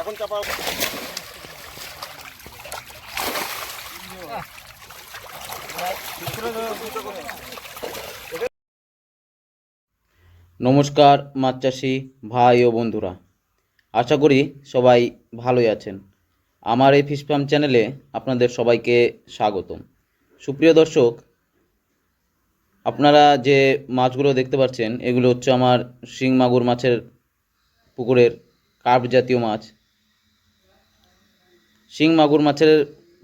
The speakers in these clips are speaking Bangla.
এখন চাপা নমস্কার, মাছ চাষি ভাই ও বন্ধুরা। আশা করি সবাই ভালোই আছেন। আমার এই ফিশ ফার্ম চ্যানেলে আপনাদের সবাইকে স্বাগতম। সুপ্রিয় দর্শক আপনারা যে মাছগুলো দেখতে পাচ্ছেন, এগুলো হচ্ছে আমার শিং মাগুর মাছের পুকুরের কার্প জাতীয় মাছ। শিং মাগুর মাছের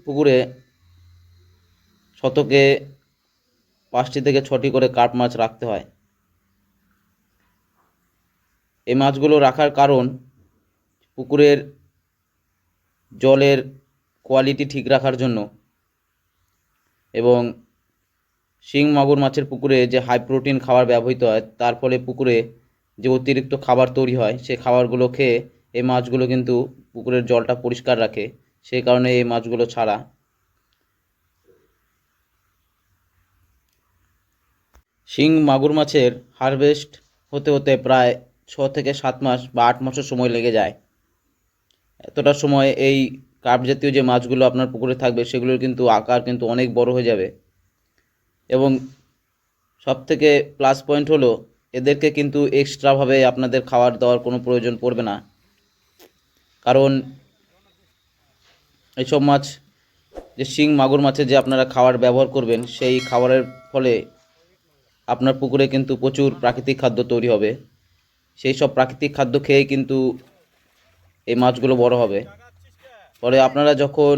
পুকুরে শতকে পাঁচটি থেকে ছটি করে কার্প মাছ রাখতে হয়। এই মাছগুলো রাখার কারণ পুকুরের জলের কোয়ালিটি ঠিক রাখার জন্য এবং শিং মাগুর মাছের পুকুরে যে হাই প্রোটিন খাবার ব্যবহৃত হয়, তার ফলে পুকুরে যে অতিরিক্ত খাবার তৈরি হয় সেই খাবারগুলো খেয়ে এই মাছগুলো কিন্তু পুকুরের জলটা পরিষ্কার রাখে। সেই কারণে এই মাছগুলো ছাড়া। শিং মাগুর মাছের হারভেস্ট হতে হতে প্রায় ছ থেকে সাত মাস বা আট মাসের সময় লেগে যায়। এতটা সময় এই কার্প জাতীয় যে মাছগুলো আপনার পুকুরে থাকবে, সেগুলোর কিন্তু আকার কিন্তু অনেক বড় হয়ে যাবে। এবং সব থেকে প্লাস পয়েন্ট হলো, এদেরকে কিন্তু এক্সট্রাভাবে আপনাদের খাবার দেওয়ার কোনো প্রয়োজন পড়বে না। কারণ এইসব মাছ, যে শিং, মাগুর মাছের যে আপনারা খাবার ব্যবহার করবেন, সেই খাবারের ফলে আপনার পুকুরে কিন্তু প্রচুর প্রাকৃতিক খাদ্য তৈরি হবে। সেই সব প্রাকৃতিক খাদ্য খেয়েই কিন্তু এই মাছগুলো বড় হবে। পরে আপনারা যখন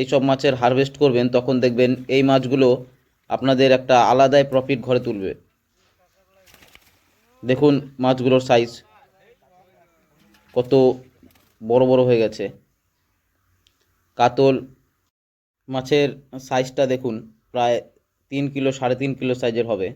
এই সব মাছের হারভেস্ট করবেন, তখন দেখবেন এই মাছগুলো আপনাদের একটা আলাদাই প্রফিট ঘরে তুলবে। দেখুন মাছগুলোর সাইজ কত বড় বড় হয়ে গেছে। কাতল মাছের সাইজটা দেখুন, প্রায় তিন কিলো, সাড়ে তিন কিলো সাইজের হবে।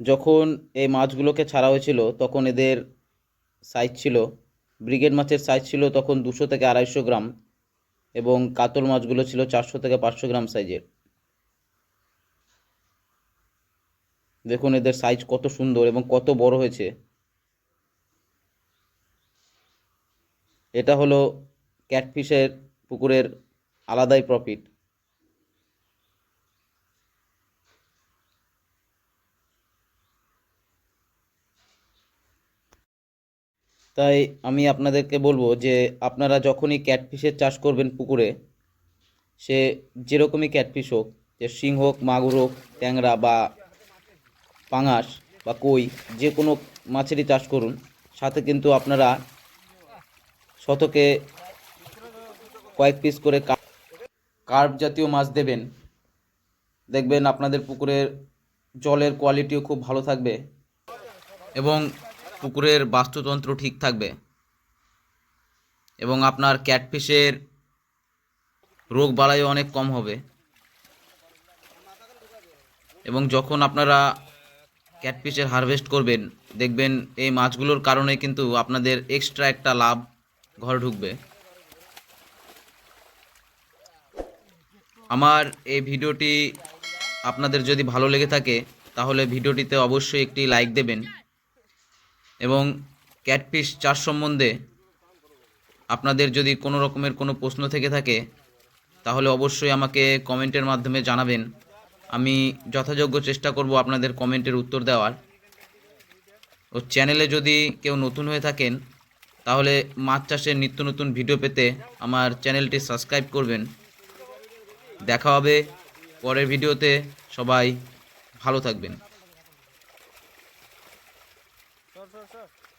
যখন এই মাছগুলোকে ছাড়া হয়েছিল, তখন এদের সাইজ ছিল ব্রিগেড মাছের সাইজ ছিল তখন দুশো থেকে আড়াইশো গ্রাম এবং কাতল মাছগুলো ছিল চারশো থেকে পাঁচশো গ্রাম সাইজের দেখুন এদের সাইজ কত সুন্দর এবং কত বড় হয়েছে। এটা হলো ক্যাটফিশের পুকুরের আলাদাই প্রফিট তাই আমি আপনাদেরকে বলব যে আপনারা যখনই ক্যাটফিশের চাষ করবেন পুকুরে, সে যেরকমই ক্যাটফিশ হোক, যে শিং হোক, মাগুর হোক, ট্যাংরা বা পাঙাশ বা কই, যে কোনো মাছেরই চাষ করুন, সাথে কিন্তু আপনারা শতকে কয়েক পিস করে কার্প জাতীয় মাছ দেবেন। দেখবেন আপনাদের পুকুরের জলের কোয়ালিটিও খুব ভালো থাকবে। এবং পুকুরের বাস্তুতন্ত্র ঠিক থাকবে এবং আপনার ক্যাটফিশের রোগ বালাইও অনেক কম হবে। এবং যখন আপনারা ক্যাটফিশের হারভেস্ট করবেন, দেখবেন এই মাছগুলোর কারণে কিন্তু আপনাদের এক্সট্রা একটা লাভ ঘরে ঢুকবে। আমার এই ভিডিওটি আপনাদের যদি ভালো লেগে থাকে, তাহলে ভিডিওটিতে অবশ্যই একটি লাইক দেবেন। এবং ক্যাটফিশ চাষ সম্বন্ধে আপনাদের যদি কোনো রকমের কোনো প্রশ্ন থেকে থাকে, তাহলে অবশ্যই আমাকে কমেন্টের মাধ্যমে জানাবেন। আমি যথাযোগ্য চেষ্টা করব আপনাদের কমেন্টের উত্তর দেওয়ার। ও চ্যানেলে যদি কেউ নতুন হয়ে থাকেন, তাহলে মাছ চাষের নিত্য নতুন ভিডিও পেতে আমার চ্যানেলটি সাবস্ক্রাইব করবেন। দেখা হবে পরের ভিডিওতে। সবাই ভালো থাকবেন। আছে